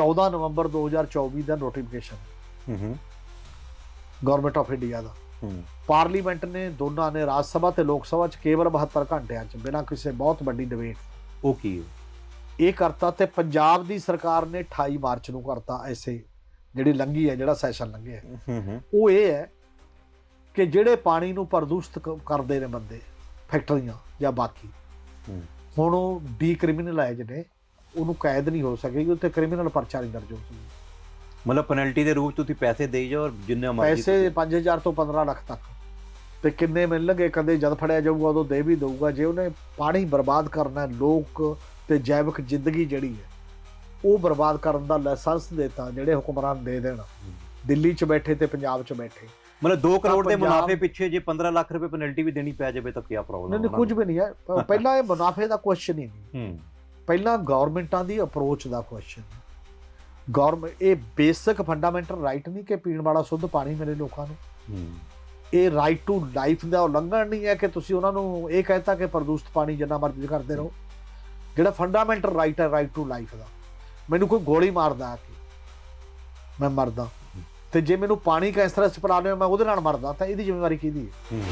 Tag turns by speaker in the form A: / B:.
A: 14 ਨਵੰਬਰ 2024 ਦਾ ਨੋਟੀਫਿਕੇਸ਼ਨ
B: ਹੂੰ ਹੂੰ
A: ਗਵਰਨਮੈਂਟ ਆਫ ਇੰਡੀਆ ਦਾ।
B: ਹੂੰ।
A: ਪਾਰਲੀਮੈਂਟ ਨੇ ਦੋਨਾਂ ਨੇ ਰਾਜ ਸਭਾ ਤੇ ਲੋਕ ਸਭਾ ਚ ਕੇਵਲ 72 ਘੰਟਿਆਂ ਚ ਬਿਨਾਂ ਕਿਸੇ ਬਹੁਤ ਵੱਡੀ ਡਿਬੇਟ
B: ਉਹ ਕੀ
A: ਇਹ ਕਰਤਾ ਤੇ ਪੰਜਾਬ ਦੀ ਸਰਕਾਰ ਨੇ 28 ਮਾਰਚ ਨੂੰ ਕਰਤਾ ਐਸੇ ਜਿਹੜੀ ਲੰਗੀ ਹੈ ਜਿਹੜਾ ਸੈਸ਼ਨ ਲੰਘਿਆ।
B: ਹੂੰ ਹੂੰ
A: ਉਹ ਇਹ ਹੈ ਕਿ ਜਿਹੜੇ ਪਾਣੀ ਨੂੰ ਪ੍ਰਦੂਸ਼ਿਤ ਕਰਦੇ ਨੇ ਬੰਦੇ ਫੈਕਟਰੀਆਂ ਜਾਂ ਬਾਕੀ।
B: ਹੂੰ।
A: ਹੁਣ ਉਹ ਡੀਕ੍ਰਿਮੀਨਲਾਈਜ਼ ਨੇ। ਉਹਨੂੰ ਕੈਦ ਨਹੀਂ ਹੋ ਸਕੇਗੀ ਉੱਤੇ ਕ੍ਰਿਮੀਨਲ ਪਰਚਾ ਨਹੀਂ ਦਰਜ ਹੋ ਸਕੇਗਾ
B: ਮਤਲਬ ਪੈਨਲਟੀ ਦੇ ਰੂਪ ਚ ਤੁਸੀਂ ਪੈਸੇ ਦੇਈ ਜਾਓ ਔਰ ਜਿੰਨੇ ਮਰਜ਼ੀ
A: ਪੈਸੇ 5000 ਤੋਂ 15 ਲੱਖ ਤੱਕ। ਤੇ ਕਿੰਨੇ ਮਿਲਣਗੇ ਕਦੇ ਜਦ ਫੜਿਆ ਜਾਊਗਾ ਉਦੋਂ ਦੇ ਵੀ ਦਊਗਾ। ਜੇ ਉਹਨੇ ਪਾਣੀ ਬਰਬਾਦ ਕਰਨਾ ਹੈ, ਲੋਕ ਤੇ ਜੈਵਿਕ ਜ਼ਿੰਦਗੀ ਜਿਹੜੀ ਹੈ ਉਹ ਬਰਬਾਦ ਕਰਨ ਦਾ ਲਾਇਸੈਂਸ ਦੇਤਾ ਜਿਹੜੇ ਹੁਕਮਰਾਨ ਦੇ ਦੇਣ। ਦਿੱਲੀ 'ਚ ਬੈਠੇ ਤੇ ਪੰਜਾਬ 'ਚ ਬੈਠੇ।
B: ਮਤਲਬ 2 ਕਰੋੜ ਦੇ ਮੁਨਾਫੇ ਪਿੱਛੇ ਜੇ 15 ਲੱਖ ਰੁਪਏ ਪੈਨਲਟੀ ਵੀ ਦੇਣੀ ਪੈ ਜਾਵੇ ਤਾਂ ਕੀ ਪ੍ਰੋਬਲਮ
A: ਨਹੀਂ ਕੁਝ ਵੀ ਨਹੀਂ ਹੈ। ਪਹਿਲਾਂ ਇਹ ਮੁਨਾਫੇ ਦਾ ਕੁਐਸਚਨ ਹੀ। ਨਹੀਂ
B: ਹੂੰ।
A: ਪਹਿਲਾਂ ਗਵਰਨਮੈਂਟਾਂ ਦੀ ਅਪਰੋਚ ਦਾ ਕੁਐਸਚਨ ਗਵਰਨਮੈਂਟ ਇਹ ਬੇਸਿਕ ਫੰਡਾਮੈਂਟਲ ਰਾਈਟ ਨਹੀਂ ਕਿ ਪੀਣ ਵਾਲਾ ਸ਼ੁੱਧ ਪਾਣੀ ਮਿਲੇ ਲੋਕਾਂ ਨੂੰ। ਇਹ ਰਾਈਟ ਟੂ ਲਾਈਫ ਦਾ ਉਲੰਘਣ ਨਹੀਂ ਹੈ ਕਿ ਤੁਸੀਂ ਉਹਨਾਂ ਨੂੰ ਇਹ ਕਹਿਤਾ ਕਿ ਪ੍ਰਦੂਸ਼ਿਤ ਪਾਣੀ ਜਿੰਨਾ ਮਰਜ਼ੀ ਕਰਦੇ ਰਹੋ। ਜਿਹੜਾ ਫੰਡਾਮੈਂਟਲ ਰਾਈਟ ਹੈ ਰਾਈਟ ਟੂ ਲਾਈਫ ਦਾ। ਮੈਨੂੰ ਕੋਈ ਗੋਲੀ ਮਾਰਦਾ ਆ ਕੇ ਮੈਂ ਮਰਦਾ। ਤੇ ਜੇ ਮੈਨੂੰ ਪਾਣੀ ਕੈਂਸਰ ਪਿਲਾ ਲਿਆ ਮੈਂ ਉਹਦੇ ਨਾਲ ਮਰਦਾ ਤਾਂ ਇਹਦੀ ਜ਼ਿੰਮੇਵਾਰੀ ਕਿਹਦੀ ਹੈ?
B: ਹੂੰ।